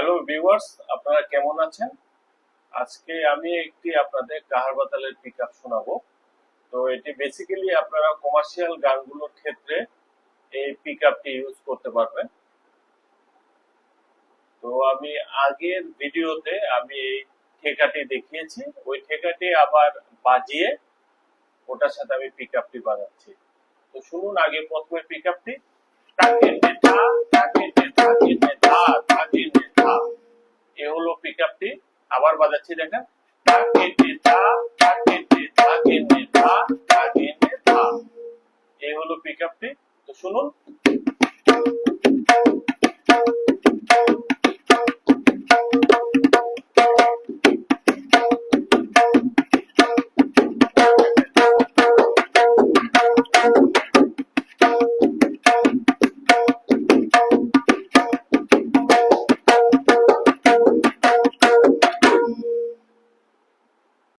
Hello viewers আপনারা কেমন আছেন? আজকে আমি একটি আপনাদের কাহার বাতালের পিক আপ শোনাবো। তো এটি বেসিক্যালি আপনারা কমার্শিয়াল গানগুলোর ক্ষেত্রে এই পিক আপটি ইউজ করতে পারবেন। তো আমি আগের ভিডিওতে আমি এই ঠেকাটি দেখিয়েছি। ওই ঠেকাটি আবার বাজিয়ে ওটার সাথে আমি পিক আপটি বাজাচ্ছি তো শুনুন আগে প্রথমে পিক আপটি আবার বাজাচ্ছি দেখেন। এই হলো পিক তো শুনুন।